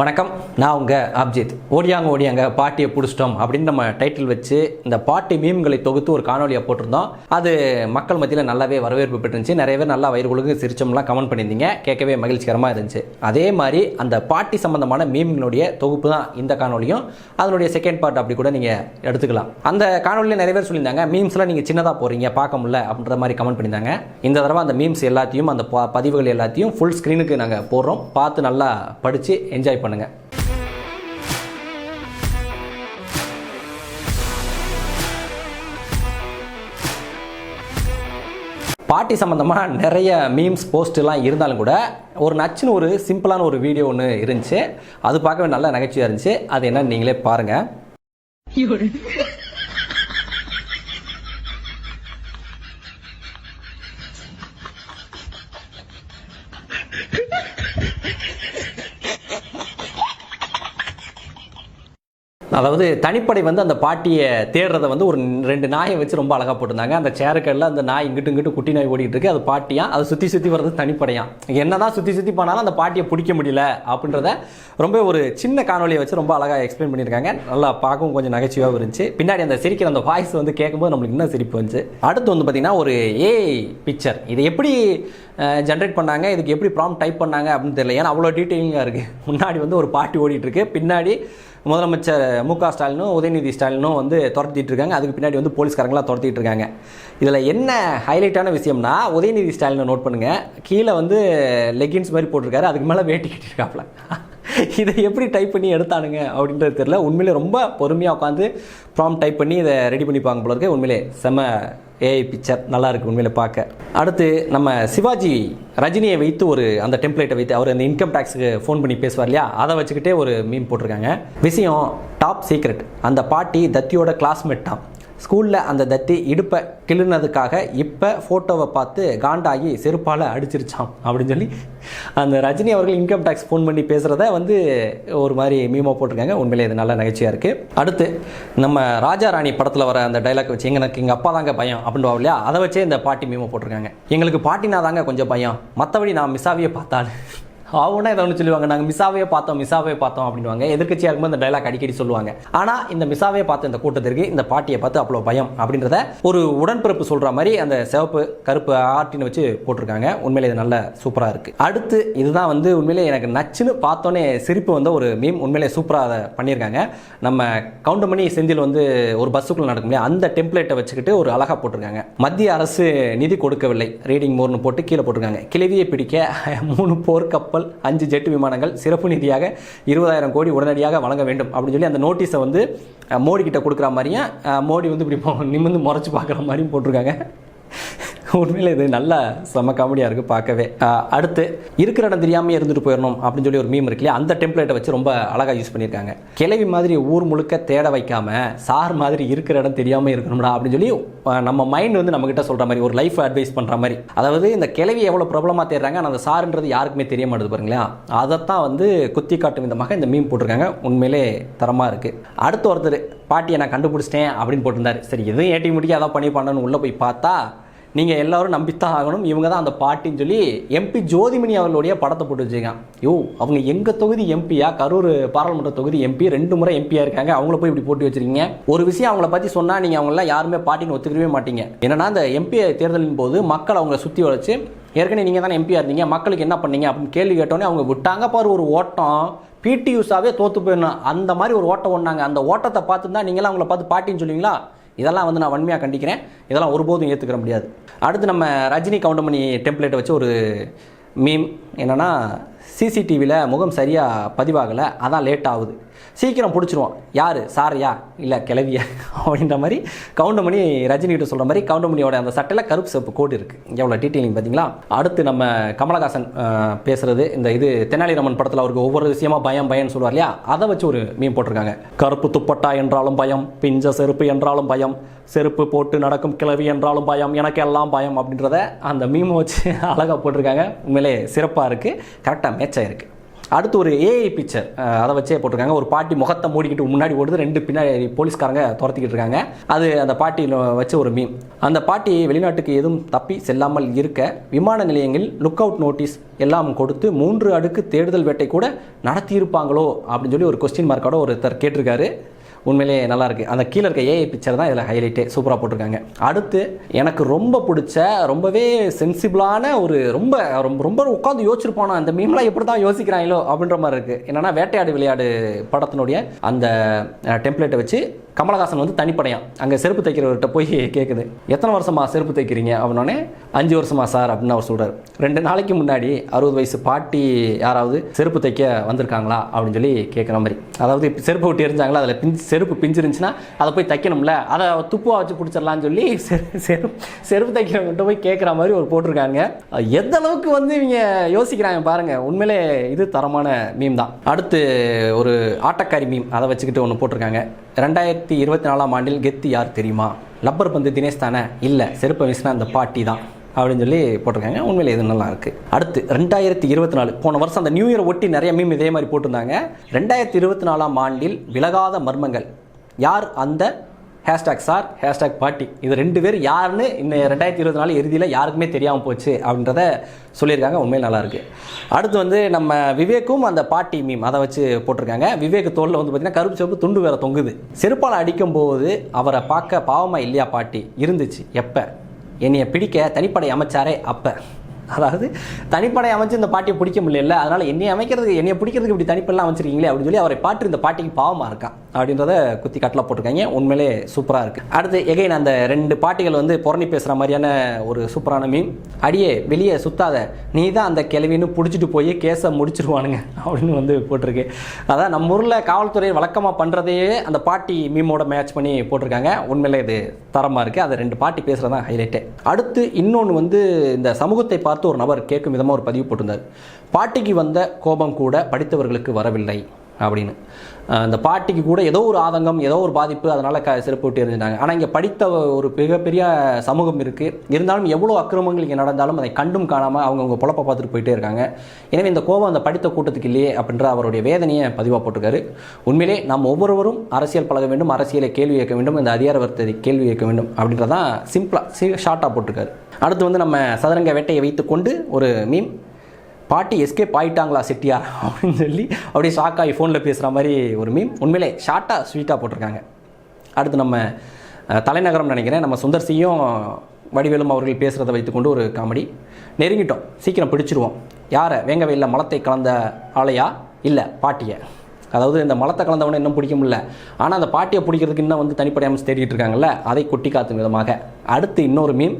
வணக்கம் நான் உங்க அப்ஜித். ஓடியாங்க ஓடியாங்க பாட்டியை பிடிச்சிட்டோம் அப்படின்னு நம்ம டைட்டில் வச்சு இந்த பாட்டி மீம்களை தொகுத்து ஒரு காணொலியை போட்டிருந்தோம். அது மக்கள் மத்தியில் நல்லாவே வரவேற்பு பெற்றுருந்துச்சு. நிறைய பேர் நல்லா வயிறு ஒழுங்கு சிரிச்சோம்லாம் கமெண்ட் பண்ணியிருந்தீங்க. கேட்கவே மகிழ்ச்சிகரமாக இருந்துச்சு. அதே மாதிரி அந்த பாட்டி சம்பந்தமான மீம்களுடைய தொகுப்பு தான் இந்த காணொலியும் அதனுடைய செகண்ட் பார்ட் அப்படி கூட நீங்கள் எடுத்துக்கலாம். அந்த காணொலியில் நிறைய பேர் சொல்லியிருந்தாங்க மீம்ஸ்லாம் நீங்கள் சின்னதாக போகிறீங்க பார்க்க முடியல அப்படின்ற மாதிரி கமெண்ட் பண்ணியிருந்தாங்க. இந்த தடவை அந்த மீம்ஸ் எல்லாத்தையும் அந்த பதிவுகள் எல்லாத்தையும் ஃபுல் ஸ்க்ரீனுக்கு நாங்கள் போடுறோம். பார்த்து நல்லா படித்து என்ஜாய் பண்ணுங்கள் பாட்டி சம்மந்தமாக நிறைய மீம்ஸ் போஸ்ட்லாம் இருந்தாலும் கூட ஒரு நச்சுன்னு ஒரு சிம்பிளான ஒரு வீடியோ ஒன்று இருந்துச்சு. அது பார்க்கவே நல்ல நகைச்சுவையாக இருந்துச்சு. அது என்னன்னு நீங்களே பாருங்கள் அதாவது தனிப்படை வந்து அந்த பாட்டியை தேடுறத வந்து ஒரு ரெண்டு நாயை வச்சு ரொம்ப அழகாக போட்டிருந்தாங்க. அந்த சேருக்கெல்லாம் அந்த நாய் இங்கிட்டு இங்கிட்டு குட்டி நாய் ஓடிட்டு இருக்கு. அது பாட்டியா? அதை சுற்றி சுற்றி வர்றது தனிப்படையாம் என்னதான் சுற்றி சுற்றி போனாலும் அந்த பாட்டியை பிடிக்க முடியல அப்படின்றத ரொம்ப ஒரு சின்ன காணொலியை வச்சு ரொம்ப அழகாக எக்ஸ்பிளைன் பண்ணியிருக்காங்க. நல்லா பார்க்கவும் கொஞ்சம் நகைச்சுவாகவும் இருந்துச்சு. பின்னாடி அந்த சிரிக்கிற அந்த வாய்ஸ் வந்து கேட்கும்போது நம்மளுக்கு இன்னும் சிரிப்பு வந்துச்சு. அடுத்து வந்து பார்த்தீங்கன்னா ஒரு ஏஐ பிக்சர் இது எப்படி ஜென்ரேட் பண்ணாங்க? இதுக்கு எப்படி ப்ராம் டைப் பண்ணாங்க அப்படின்னு தெரியல. ஏன்னா அவ்வளோ டீட்டெயிலிங்காக இருக்குது முன்னாடி வந்து ஒரு பாட்டி ஓடிட்டுருக்கு பின்னாடி முதலமைச்சர் மு க ஸ்டாலினும் உதயநிதி ஸ்டாலினும் வந்து துரத்திட்டு இருக்காங்க அதுக்கு பின்னாடி வந்து போலீஸ்காரங்களாம் துரத்திட்டு இருக்காங்க இதில் என்ன ஹைலைட்டான விஷயம்னா உதயநிதி ஸ்டாலினை நோட் பண்ணுங்க. கீழே வந்து லெகின்ஸ் மாதிரி போட்டிருக்காரு. அதுக்கு மேலே வேட்டி கட்டியிருக்காப்புல. இதை எப்படி டைப் பண்ணி எடுத்தானுங்க அப்படின்றது தெரியல. உண்மையிலே ரொம்ப பொறுமையாக உட்காந்து ப்ராம் டைப் பண்ணி இதை ரெடி பண்ணிப்பாங்க போல இருக்கு. உண்மையிலே செம்ம ஏஐ பிக்சர் நல்லா இருக்கு உண்மையில பார்க்க. அடுத்து நம்ம சிவாஜி ரஜினியை வைத்து ஒரு அந்த டெம்ப்ளேட்டை வைத்து அவர் அந்த இன்கம் டேக்ஸுக்கு ஃபோன் பண்ணி பேசுவார் இல்லையா? அதை வச்சுக்கிட்டே ஒரு மீம் போட்டிருக்காங்க. விஷயம் டாப் சீக்ரெட் அந்த பாட்டி தத்தியோட கிளாஸ்மேட் தான். ஸ்கூலில் அந்த தத்தி இடுப்பை கிள்ளுனதுக்காக இப்போ ஃபோட்டோவை பார்த்து காண்டாகி செருப்பால் அடிச்சிருச்சாம் அப்படின்னு சொல்லி அந்த ரஜினி அவர்கள் இன்கம் டேக்ஸ் ஃபோன் பண்ணி பேசுகிறத வந்து ஒரு மாதிரி மீமோ போட்டிருக்காங்க. உண்மையிலே இது நல்ல நகைச்சியாக இருக்குது அடுத்து நம்ம ராஜா ராணி படத்தில் வர அந்த டைலாக் வச்சு எனக்கு எங்கள் அப்பா தாங்க பயம் அப்படின்னு இல்லையா? அதை வச்சே இந்த பாட்டி மீமோ போட்டிருக்காங்க. எங்களுக்கு பாட்டினா தாங்க கொஞ்சம் பயம். மற்றபடி நான் மிஸ்ஸாவியே பார்த்தாலும். அவனா இதை ஒன்று சொல்லுவாங்க. நாங்கள் மிஸ்ஸாவே பார்த்தோம் மிஸ்ஸாவே பார்த்தோம் அப்படின்வாங்க எதிர்கட்சியாக இருக்கும்போது இந்த டைலாக் அடிக்கடி சொல்லுவாங்க. ஆனால் இந்த மிஸ்ஸாவே பார்த்த இந்த கூட்டத்திற்கு இந்த பாட்டியை பார்த்து அவ்வளோ பயம் அப்படின்றத ஒரு உடன்பிறப்பு சொல்கிற மாதிரி அந்த சிவப்பு கருப்பு ஆர்டின்னு வச்சு போட்டிருக்காங்க. உண்மையிலே இது நல்ல சூப்பராக இருக்குது அடுத்து இதுதான் வந்து உண்மையிலே எனக்கு நச்சுன்னு பார்த்தோன்னே சிரிப்பு வந்த ஒரு மீம் உண்மையிலே சூப்பராக அதை பண்ணியிருக்காங்க. நம்ம கவுண்டமணி செந்தில் வந்து ஒரு பஸ்ஸுக்குள்ள நடக்கும் இல்லையா? அந்த டெம்ப்ளேட்டை வச்சுக்கிட்டு ஒரு அழகாக போட்டிருக்காங்க. மத்திய அரசு நிதி கொடுக்கவில்லை. ரீடிங் மோர்னு போட்டு கீழே போட்டிருக்காங்க. கிழவியை பிடிக்க மூணு போர்க்கப்பல் கப்பல் அஞ்சு ஜெட் விமானங்கள் சிறப்பு நிதியாக இருபதாயிரம் கோடி உடனடியாக வழங்க வேண்டும் அப்படின்னு சொல்லி அந்த நோட்டீஸை வந்து மோடி கிட்ட கொடுக்குற மாதிரியும் மோடி வந்து இப்படி போ- நிமிர்ந்து முறைச்சு பார்க்குற மாதிரியும் போட்டிருக்காங்க. உண்மையில் இது நல்ல செம்ம காமெடியாக இருக்குது பார்க்கவே. அடுத்து இருக்கிற இடம் தெரியாமல் இருந்துட்டு போயிடணும் அப்படின்னு சொல்லி ஒரு மீம் இருக்கு இல்லையா? அந்த டெம்ப்ளேட்டை வச்சு ரொம்ப அழகாக யூஸ் பண்ணியிருக்காங்க. கிளவி மாதிரி ஊர் முழுக்க தேட வைக்காம சார் மாதிரி இருக்கிற இடம் தெரியாமல் இருக்கணும்டா அப்படின்னு சொல்லி நம்ம மைண்ட் வந்து நம்மக்கிட்ட சொல்கிற மாதிரி ஒரு லைஃப் அட்வைஸ் பண்ணுற மாதிரி. அதாவது இந்த கிளவி எவ்வளோ ப்ராப்ளமாக தேடுறாங்க ஆனால் அந்த சாருன்றது யாருக்குமே தெரிய மாட்டேது பாருங்களேன். அதைத்தான் வந்து குத்தி காட்டும் விதமாக இந்த மீம் போட்டிருக்காங்க. உண்மையிலே தரமாக இருக்குது அடுத்து ஒருத்தர் பாட்டியை நான் கண்டுபிடிச்சிட்டேன் அப்படின்னு போட்டிருந்தாரு. சரி எதுவும் ஏட்டி முடிக்க அதான் பண்ணி பண்ணணும்னு உள்ளே போய் பார்த்தா நீங்கள் எல்லாரும் நம்பித்தான் ஆகணும். இவங்க தான் அந்த பாட்டின்னு சொல்லி எம்பி ஜோதிமணி அவர்களுடைய படத்தை போட்டு வச்சுருக்கான் யோ அவங்க எங்கள் தொகுதி எம்பியா கரூர் பாராளுமன்ற தொகுதி எம்பி ரெண்டு முறை எம்பியாக இருக்காங்க. அவங்கள போய் இப்படி போட்டு வச்சுருக்கீங்க. ஒரு விஷயம் அவங்கள பற்றி சொன்னால் நீங்கள் அவங்களாம் யாருமே பாட்டின்னு ஒத்துக்கவே மாட்டீங்க. என்னன்னா அந்த எம்பி தேர்தலின் போது மக்கள் அவங்கள சுற்றி வளைச்சு ஏற்கனவே நீங்கள் தானே எம்பியாக இருந்தீங்க. மக்களுக்கு என்ன பண்ணீங்க அப்படின்னு கேள்வி கேட்டோன்னே அவங்க விட்டாங்க பாரு ஒரு ஓட்டம். பிடி யூஸாவே தோற்று போயிடணும். அந்த மாதிரி ஒரு ஓட்டம் ஒன்றாங்க அந்த ஓட்டத்தை பார்த்து தான் நீங்களாம் அவங்கள பார்த்து பாட்டின்னு சொல்லுவீங்களா? இதெல்லாம் வந்து நான் வன்மையாக கண்டிக்கிறேன். இதெல்லாம் ஒருபோதும் ஏற்றுக்கிற முடியாது. அடுத்து நம்ம ரஜினி கவுண்டமணி டெம்ப்ளேட்டை வச்சு ஒரு மீம் என்னென்னா சிசிடிவியில் முகம் சரியாக பதிவாகலை அதான் லேட் ஆகுது. சீக்கிரம் பிடிச்சிருவோம். யார்? சாரையா? இல்லை கிளவியா அப்படின்ற மாதிரி கவுண்டமணி ரஜினிகிட்ட சொல்கிற மாதிரி கவுண்டமணியோட அந்த சட்டையில் கருப்பு சிவப்பு கோடு இருக்குது எவ்வளோ டீட்டெயிலிங் பார்த்தீங்களா அடுத்து நம்ம கமலஹாசன் பேசுகிறது இந்த இது தெனாலிராமன் படத்தில் அவருக்கு ஒவ்வொரு விஷயமா பயம் பயம்னு சொல்லுவார் இல்லையா? அதை வச்சு ஒரு மீன் போட்டிருக்காங்க. கருப்பு துப்பட்டா என்றாலும் பயம் பிஞ்ச செருப்பு என்றாலும் பயம் செருப்பு போட்டு நடக்கும் கிளவி என்றாலும் பயம் எனக்கு எல்லாம் பயம் அப்படின்றத அந்த மீமை வச்சு அழகாக போட்டிருக்காங்க. உண்மையிலே சிறப்பாக இருக்குது கரெக்டாக மேட்ச் ஆயிருக்கு அடுத்து ஒரு ஏஐ பிக்சர் அதை வச்சே போட்டிருக்காங்க. ஒரு பாட்டி முகத்தை மூடிக்கிட்டு முன்னாடி ஓடுது. ரெண்டு பின்னாடி போலீஸ்காரங்க துரத்திக்கிட்டு இருக்காங்க அது அந்த பாட்டியில் வச்ச ஒரு மீம் அந்த பாட்டி வெளிநாட்டுக்கு எதுவும் தப்பி செல்லாமல் இருக்க விமான நிலையங்களில் லுக் அவுட் நோட்டீஸ் எல்லாம் கொடுத்து மூன்று அடுக்கு தேடுதல் வேட்டை கூட நடத்தியிருப்பாங்களோ அப்படின்னு சொல்லி ஒரு கொஸ்டின் மார்க்கோட ஒருத்தர் கேட்டிருக்காரு. உண்மையிலேயே நல்லா இருக்குது அந்த கீழே இருக்க ஏஐ பிக்சர் தான் இதில் ஹைலைட்டே சூப்பராக போட்டிருக்காங்க. அடுத்து எனக்கு ரொம்ப பிடிச்ச ரொம்பவே சென்சிபிளான ஒரு ரொம்ப ரொம்ப ரொம்ப உட்காந்து யோசிச்சிருப்பானா அந்த மீம்லாம் எப்படி தான் யோசிக்கிறாங்களோ அப்படின்ற மாதிரி இருக்குது என்னென்னா வேட்டையாடு விளையாடு படத்தினுடைய அந்த டெம்ப்ளேட்டை வச்சு கமலஹாசன் வந்து தனிப்படையான் அங்கே செருப்பு தைக்கிறவர்கிட்ட போய் கேட்குது எத்தனை வருஷமா செருப்பு தைக்கிறீங்க? அப்படின்னோடனே அஞ்சு வருஷமா சார் அப்படின்னு அவர் சொல்கிறார் ரெண்டு நாளைக்கு முன்னாடி அறுபது வயசு பாட்டி யாராவது செருப்பு தைக்க வந்திருக்காங்களா? அப்படின்னு சொல்லி கேட்குற மாதிரி. அதாவது செருப்பு விட்டு எரிஞ்சாங்களா? அதில் பிஞ்சு செருப்பு பிஞ்சிருந்துச்சுன்னா அதை போய் தைக்கணும்ல. அதை துப்புவா வச்சு பிடிச்சிடலான்னு சொல்லி செரு- செருப்பு செருப்பு தைக்கிறவங்ககிட்ட போய் கேட்குற மாதிரி ஒரு போட்டிருக்காங்க. எந்த அளவுக்கு வந்து இவங்க யோசிக்கிறாங்க பாருங்கள் உண்மையிலே இது தரமான மீம் தான். அடுத்து ஒரு ஆட்டக்காரி மீம் அதை வச்சுக்கிட்டு ஒன்று போட்டிருக்காங்க. ரெண்டாயிரத்தி இருபத்தி நாலாம் ஆண்டில் கெத்து யார் தெரியுமா? லப்பர் பந்து தினேஷ் தானே? இல்லை செருப்பை வீசினா அந்த பாட்டி தான். அப்படின்னு சொல்லி போட்டிருக்காங்க. உண்மையில் இது நல்லா இருக்குது அடுத்து ரெண்டாயிரத்தி இருபத்தி நாலு போன வருஷம் அந்த நியூ இயர் ஒட்டி நிறைய மீம் இதே மாதிரி போட்டிருந்தாங்க. ரெண்டாயிரத்தி இருபத்தி நாலாம் ஆண்டில் விலகாத மர்மங்கள். யார்? அந்த ஹேஷ்டாக் சார் ஹேஷ்டாக் பாட்டி இது ரெண்டு பேர் யாருன்னு இந்த ரெண்டாயிரத்தி இருபத்தி நாலு இறுதியில் யாருக்குமே தெரியாமல் போச்சு அப்படின்றத சொல்லியிருக்காங்க. உண்மையில் நல்லாயிருக்கு அடுத்து வந்து நம்ம விவேக்கும் அந்த பாட்டி மீம் அதை வச்சு போட்டிருக்காங்க. விவேக் தோளில் வந்து பார்த்திங்கன்னா கருப்பு சிவப்பு துண்டு வேற தொங்குது. செருப்பால் அடிக்கும்போது அவரை பார்க்க பாவமாக இல்லையா பாட்டி இருந்துச்சு. எப்போ? என்னைய பிடிக்க தனிப்படை அமைச்சாரே அப்போ. அதாவது தனிப்படை அமைச்சு இந்த பாட்டியை பிடிக்க முடியல. அதனால் என்னை அமைக்கிறதுக்கு என்னைய பிடிக்கிறதுக்கு இப்படி தனிப்படலாம் அமைச்சிருக்கீங்களே அப்படின்னு சொல்லி அவரை பாட்டு இந்த பாட்டிக்கு பாவமாக இருக்கான் அப்படின்றத குத்தி கட்டில் போட்டிருக்காங்க. உண்மையிலே சூப்பராக இருக்குது அடுத்து எகைன் அந்த ரெண்டு பாட்டிகள் வந்து புறணி பேசுகிற மாதிரியான ஒரு சூப்பரான மீன். அடியே வெளியே சுத்தாத. நீ தான் அந்த கிளவின்னு பிடிச்சிட்டு போய் கேஸை முடிச்சிருவானுங்க அப்படின்னு வந்து போட்டிருக்கு. அதான் நம்ம ஊரில் காவல்துறை வழக்கமாக பண்ணுறதையே அந்த பாட்டி மீமோட மேட்ச் பண்ணி போட்டிருக்காங்க. உண்மையிலே இது தரமாக இருக்குது அதை ரெண்டு பாட்டி பேசுகிறது தான் ஹைலைட்டே அடுத்து இன்னொன்று வந்து இந்த சமூகத்தை பார்த்து ஒரு நபர் கேட்கும் விதமாக ஒரு பதிவு போட்டிருந்தார். பாட்டிக்கு வந்த கோபம் கூட படித்தவர்களுக்கு வரவில்லை. அப்படின்னு. அந்த பாட்டிக்கு கூட ஏதோ ஒரு ஆதங்கம் ஏதோ ஒரு பாதிப்பு அதனால் க சிறப்பு விட்டு எறிஞ்சிட்டாங்க ஆனால் இங்கே படித்த ஒரு மிகப்பெரிய சமூகம் இருக்குது இருந்தாலும் எவ்வளோ அக்கிரமங்கள் இங்கே நடந்தாலும் அதை கண்டும் காணாமல் அவங்கவுங்க பொழப்ப பார்த்துட்டு போயிட்டே இருக்காங்க. எனவே இந்த கோபம் அந்த படித்த கூட்டத்துக்கு இல்லையே அப்படின்ற அவருடைய வேதனையை பதிவாக போட்டிருக்காரு. உண்மையிலே நாம் ஒவ்வொருவரும் அரசியல் பழக வேண்டும் அரசியலை கேள்வி கேட்க வேண்டும் இந்த அதிகார வர்த்ததை கேள்வி கேட்க வேண்டும் அப்படின்றதான் சிம்பிளாக ஷார்ட்டாக போட்டிருக்காரு. அடுத்து வந்து நம்ம சதுரங்க வேட்டையை வைத்துக்கொண்டு ஒரு மீம். பாட்டி எஸ்கேப் ஆகிட்டாங்களா செட்டியார் அப்படின்னு சொல்லி அப்படியே ஷாக் ஆகி ஃபோனில் பேசுகிற மாதிரி ஒரு மீம் உண்மையிலே ஷார்ட்டாக ஸ்வீட்டாக போட்டிருக்காங்க. அடுத்து நம்ம தலைநகரம் நினைக்கிறேன். நம்ம சுந்தர் சியும் வடிவேலும் அவர்கள் பேசுகிறத வைத்துக்கொண்டு ஒரு காமெடி நெருங்கிட்டோம். சீக்கிரம் பிடிச்சிருவோம். யாரை? வேங்க வெயிலில் மலத்தை கலந்த ஆளையா? இல்லை பாட்டியை. அதாவது இந்த மலத்தை கலந்தவனை இன்னும் பிடிக்க முடியல. ஆனால் அந்த பாட்டியை பிடிக்கிறதுக்கு இன்னும் வந்து தனிப்படை அமைச்சு தேடிட்டு இருக்காங்கல்ல அதை கொட்டி காத்தும் விதமாக. அடுத்து இன்னொரு மீம்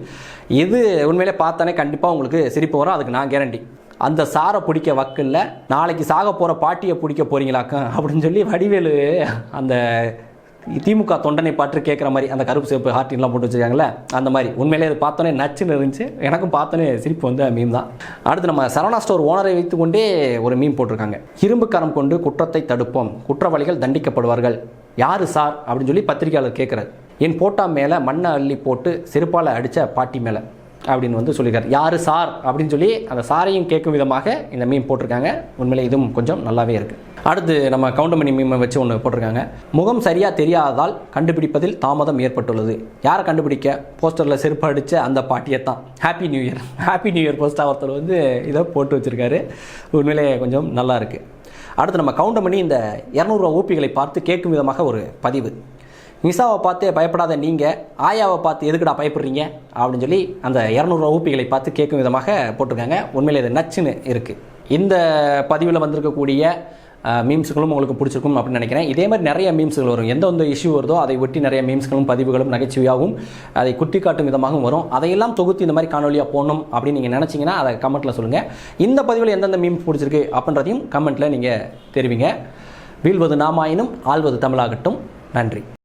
இது உண்மையிலே பார்த்தானே கண்டிப்பாக உங்களுக்கு சிரிப்பு வரும். அதுக்கு நான் கேரண்டி அந்த சாரை பிடிக்க வக்கில்ல நாளைக்கு சாக போகிற பாட்டியை பிடிக்க போறீங்களாக்கா அப்படின்னு சொல்லி வடிவேலு அந்த திமுக தொண்டனை பாட்டு கேட்குற மாதிரி அந்த கருப்பு சிவப்பு ஹார்டின்லாம் போட்டு வச்சுருக்காங்களே அந்த மாதிரி. உண்மையிலே அது பார்த்தோன்னே நச்சுன்னு இருந்துச்சு. எனக்கும் பார்த்தோன்னே சிரிப்பு வந்து மீம் தான். அடுத்து நம்ம சரவணா ஸ்டோர் ஓனரை வைத்துக்கொண்டே ஒரு மீம் போட்டிருக்காங்க. இரும்பு கரம் கொண்டு குற்றத்தை தடுப்போம் குற்றவாளிகள் தண்டிக்கப்படுவார்கள். யார் சார்? அப்படின்னு சொல்லி பத்திரிகையாளர் கேட்குறாரு என் போட்டா மேலே மண்ணை அள்ளி போட்டு செருப்பால் அடித்த பாட்டி மேலே. அப்படின்னு வந்து சொல்லியிருக்காரு. யார் சார்? அப்படின்னு சொல்லி அந்த சாரையும் கேட்கும் விதமாக இந்த மீம் போட்டிருக்காங்க. உண்மையிலே இதுவும் கொஞ்சம் நல்லாவே இருக்குது அடுத்து நம்ம கவுண்டமணி மீமை வச்சு ஒன்று போட்டிருக்காங்க. முகம் சரியாக தெரியாததால் கண்டுபிடிப்பதில் தாமதம் ஏற்பட்டுள்ளது. யாரை கண்டுபிடிக்க? போஸ்டரில் செருப்பு அடித்த அந்த பாட்டியை தான் happy new year happy new year poster ஒருத்தர் வந்து இதை போட்டு வச்சிருக்காரு. உண்மையிலே கொஞ்சம் நல்லா இருக்குது அடுத்து நம்ம கவுண்டமணி இந்த இரநூறுவா ஊப்பிகளை பார்த்து கேட்கும் விதமாக ஒரு பதிவு. நிசாவை பார்த்து பயப்படாத நீங்கள் ஆயாவை பார்த்து எதுக்குடா பயப்படுறீங்க? அப்படின்னு சொல்லி அந்த இரநூறுவா ஊப்பிகளை பார்த்து கேட்கும் விதமாக போட்டிருக்காங்க. உண்மையில் இது நச்சுன்னு இருக்குது இந்த பதிவில் வந்திருக்கக்கூடிய மீம்ஸுகளும் உங்களுக்கு பிடிச்சிருக்கும் அப்படின்னு நினைக்கிறேன். இதே மாதிரி நிறைய மீம்ஸுகள் வரும். எந்த எந்த இஷ்யூ வருதோ அதை ஒட்டி நிறைய மீம்ஸ்களும் பதிவுகளும் நகைச்சுவையாகவும் அதை குட்டி காட்டும் விதமாகவும் வரும். அதையெல்லாம் தொகுத்து இந்த மாதிரி காணொலியாக போடணும் அப்படின்னு நீங்கள் நினச்சிங்கன்னா அதை கமெண்ட்டில் சொல்லுங்கள் இந்த பதிவில் எந்தெந்த மீம்ஸ் பிடிச்சிருக்கு அப்படின்றதையும் கமெண்ட்டில் நீங்கள் தெரிவிங்க. வீழ்வது நாமாயினும் ஆழ்வது தமிழாகட்டும். நன்றி.